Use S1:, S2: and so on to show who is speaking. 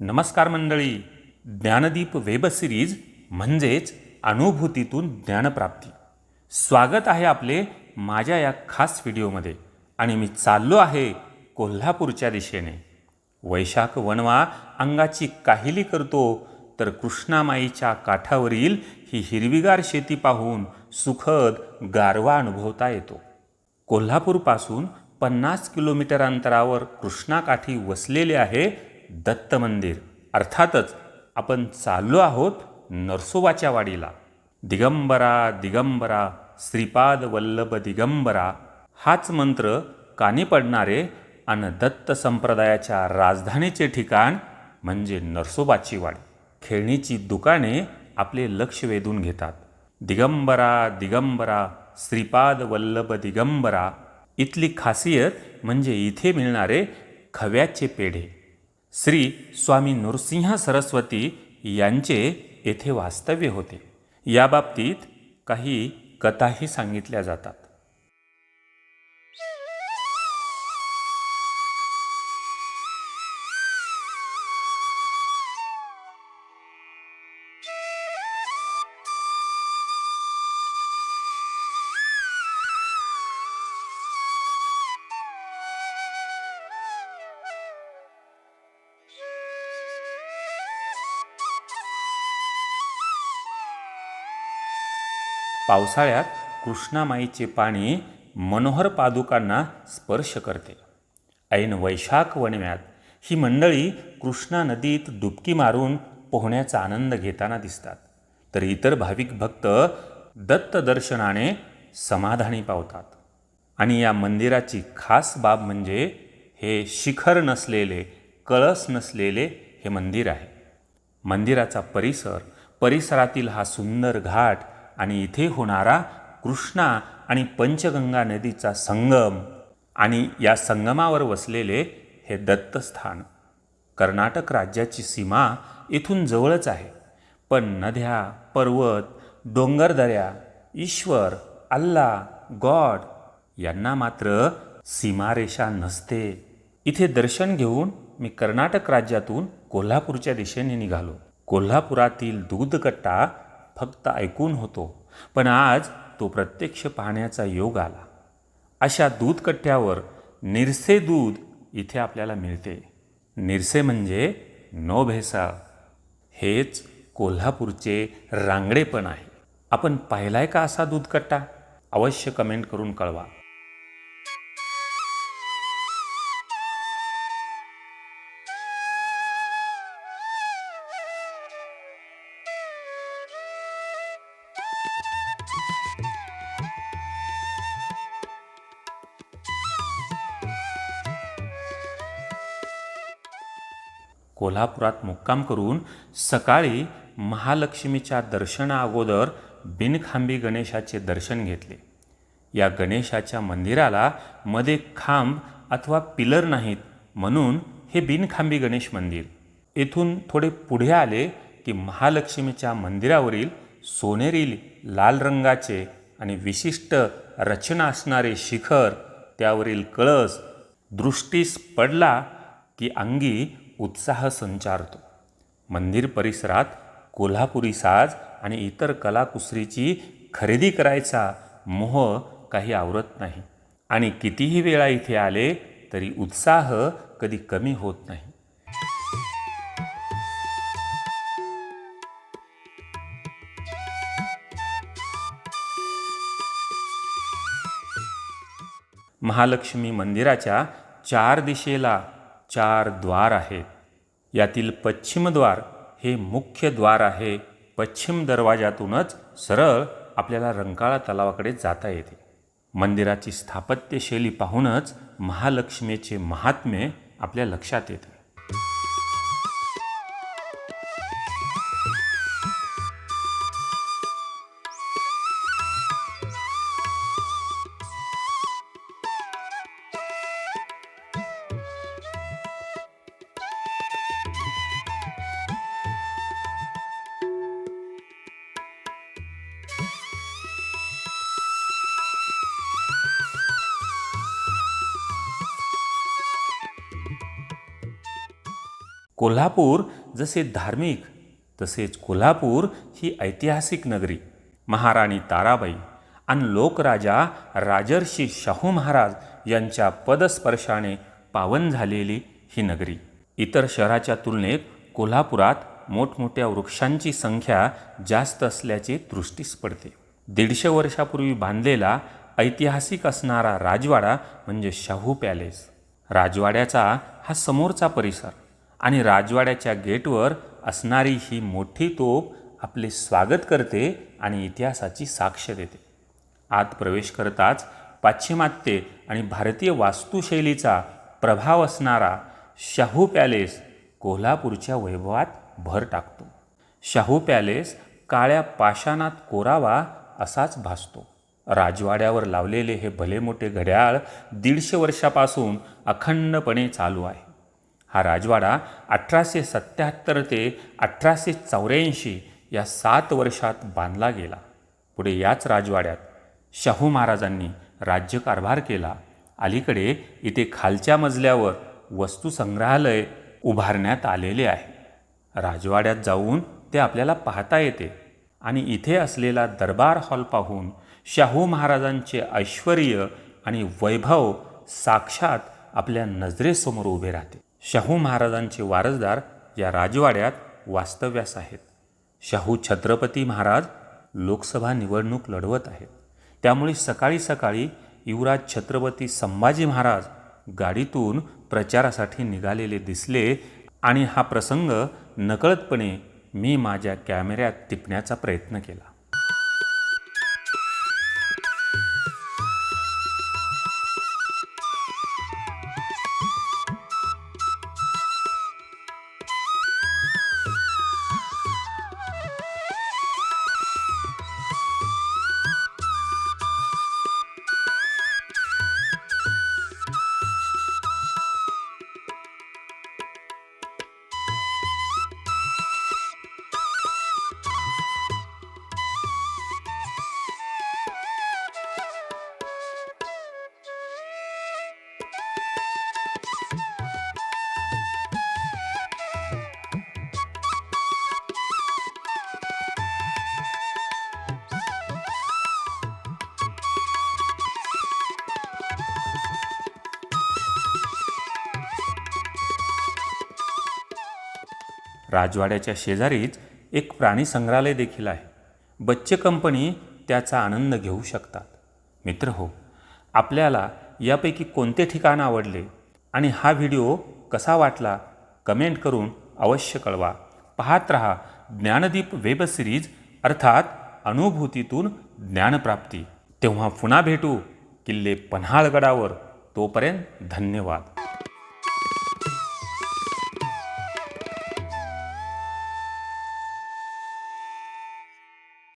S1: नमस्कार मंडळी. Gyandeep web series म्हणजेच अनुभूतीतून ज्ञानप्राप्ती. स्वागत आहे आपले माझ्या या खास व्हिडिओमध्ये. आणि मी चाललो आहे कोल्हापूरच्या दिशेने. वैशाख वनवा अंगाची काहिली करतो तर कृष्णामाईच्या काठावरील ही हिरवीगार शेती पाहून सुखद गारवा अनुभवता येतो. कोल्हापूरपासून पन्नास किलोमीटर अंतरावर कृष्णाकाठी वसलेले आहे दत्त मंदिर अर्थातच आपण चाललो आहोत नरसोबाच्या वाडीला. दिगंबरा दिगंबरा श्रीपाद वल्लभ दिगंबरा हाच मंत्र कानी पडणारे आणि दत्त संप्रदायाच्या राजधानीचे ठिकाण म्हणजे नरसोबाची वाडी. खेळणीची दुकाने आपले लक्ष वेधून घेतात. दिगंबरा दिगंबरा श्रीपाद वल्लभ दिगंबरा इथली खासियत म्हणजे इथे मिळणारे खव्याचे पेढे. श्री स्वामी नृसिंह सरस्वती यांचे येथे वास्तव्य होते. याबाबतीत काही कथाही सांगितल्या जातात. पावसाळ्यात कृष्णामाईचे पाणी मनोहर पादुकांना स्पर्श करते. ऐन वैशाख वणव्यात ही मंडळी कृष्णा नदीत डुबकी मारून पोहण्याचा आनंद घेताना दिसतात. तर इतर भाविक भक्त दत्त दर्शनाने समाधानी पावतात. आणि या मंदिराची खास बाब म्हणजे हे शिखर नसलेले कळस नसलेले हे मंदिर आहे. मंदिराचा परिसर परिसरातील हा सुंदर घाट आणि इथे होणारा कृष्णा आणि पंचगंगा नदीचा संगम आणि या संगमावर वसलेले हे दत्तस्थान. कर्नाटक राज्याची सीमा इथून जवळच आहे. पण नद्या पर्वत डोंगरदऱ्या ईश्वर अल्ला गॉड यांना मात्र सीमारेषा नसते. इथे दर्शन घेऊन मी कर्नाटक राज्यातून कोल्हापूरच्या दिशेने निघालो. कोल्हापुरातील दूधकट्टा फक्त ऐकून होतो पण आज तो प्रत्यक्ष पाहण्याचा योग आला. अशा दूधकट्ट्यावर निरसे दूध इथे आपल्याला मिळते. निरसे म्हणजे नो भेसा हेच कोल्हापूरचे रांगडेपण आहे. आपण पाहिलाय का असा दूधकट्टा? अवश्य कमेंट करून कळवा. कोल्हापुरात मुक्काम करून सकाळी महालक्ष्मीच्या दर्शना अगोदर बिनखांबी गणेशाचे दर्शन घेतले. या गणेशाच्या मंदिराला मध्ये खांब अथवा पिलर नाहीत म्हणून हे बिनखांबी गणेश मंदिर. येथून थोडे पुढे आले की महालक्ष्मीच्या मंदिरावरील सोनेरी लाल रंगाचे आणि विशिष्ट रचना असणारे शिखर त्यावरील कळस दृष्टीस पडला की अंगी उत्साह संचारतो. मंदिर परिसरात कोल्हापुरी साज आणि इतर कलाकुसरीची खरेदी करायचा मोह काही आवरत नाही. आणि कितीही वेळा इथे आले तरी उत्साह कधी कमी होत नाही. महालक्ष्मी मंदिराच्या चार दिशेला चार द्वार आहेत यातील पश्चिमद्वार हे मुख्य द्वार आहे. पश्चिम दरवाजातूनच सरळ आपल्याला रंकाळा तलावाकडे जाता येते. मंदिराची स्थापत्यशैली पाहूनच महालक्ष्मीचे महात्म्य आपल्या लक्षात येते. कोल्हापूर जसे धार्मिक तसेच कोल्हापूर ही ऐतिहासिक नगरी. महाराणी ताराबाई आणि लोकराजा राजर्षी शाहू महाराज यांच्या पदस्पर्शाने पावन झालेली ही नगरी. इतर शहराच्या तुलनेत कोल्हापुरात मोठमोठ्या वृक्षांची संख्या जास्त असल्याचे दृष्टीस पडते. दीडशे वर्षापूर्वी बांधलेला ऐतिहासिक असणारा राजवाडा म्हणजे शाहू पॅलेस. राजवाड्याचा हा समोरचा परिसर. आणि राजवाड्याच्या गेटवर असणारी ही मोठी तोप आपले स्वागत करते आणि इतिहासाची साक्ष देते. आत प्रवेश करताच पाश्चिमात्य आणि भारतीय वास्तुशैलीचा प्रभाव असणारा शाहू पॅलेस कोल्हापूरच्या वैभवात भर टाकतो. शाहू पॅलेस काळ्या पाषाणात कोरावा असाच भासतो. राजवाड्यावर लावलेले हे भले मोठे घड्याळ दीडशे वर्षापासून अखंडपणे चालू आहे. हा राजवाडा अठराशे सत्याहत्तर ते अठराशे चौऱ्याऐंशी या सात वर्षात बांधला गेला. पुढे याच राजवाड्यात शाहू महाराजांनी राज्यकारभार केला. अलीकडे इथे खालच्या मजल्यावर वस्तुसंग्रहालय उभारण्यात आलेले आहे. राजवाड्यात जाऊन ते आपल्याला पाहता येते. आणि इथे असलेला दरबार हॉल पाहून शाहू महाराजांचे ऐश्वर आणि वैभव साक्षात आपल्या नजरेसमोर उभे राहते. शाहू महाराजांचे वारसदार या राजवाड्यात वास्तव्यास आहेत. शाहू छत्रपती महाराज लोकसभा निवडणूक लढवत आहेत. त्यामुळे सकाळी सकाळी युवराज छत्रपती संभाजी महाराज गाडीतून प्रचारासाठी निघालेले दिसले आणि हा प्रसंग नकळतपणे मी माझ्या कॅमेऱ्यात टिपण्याचा प्रयत्न केला. राजवाड्याच्या शेजारीच एक प्राणी संग्रहालय देखील आहे. बच्चे कंपनी त्याचा आनंद घेऊ शकतात. मित्र हो आपल्याला यापैकी कोणते ठिकाण आवडले आणि हा व्हिडिओ कसा वाटला कमेंट करून अवश्य कळवा. पाहत रहा ज्ञानदीप वेब सिरीज अर्थात अनुभूतीतून ज्ञानप्राप्ती. तेव्हा पुन्हा भेटू किल्ले पन्हाळगडावर. तोपर्यंत धन्यवाद.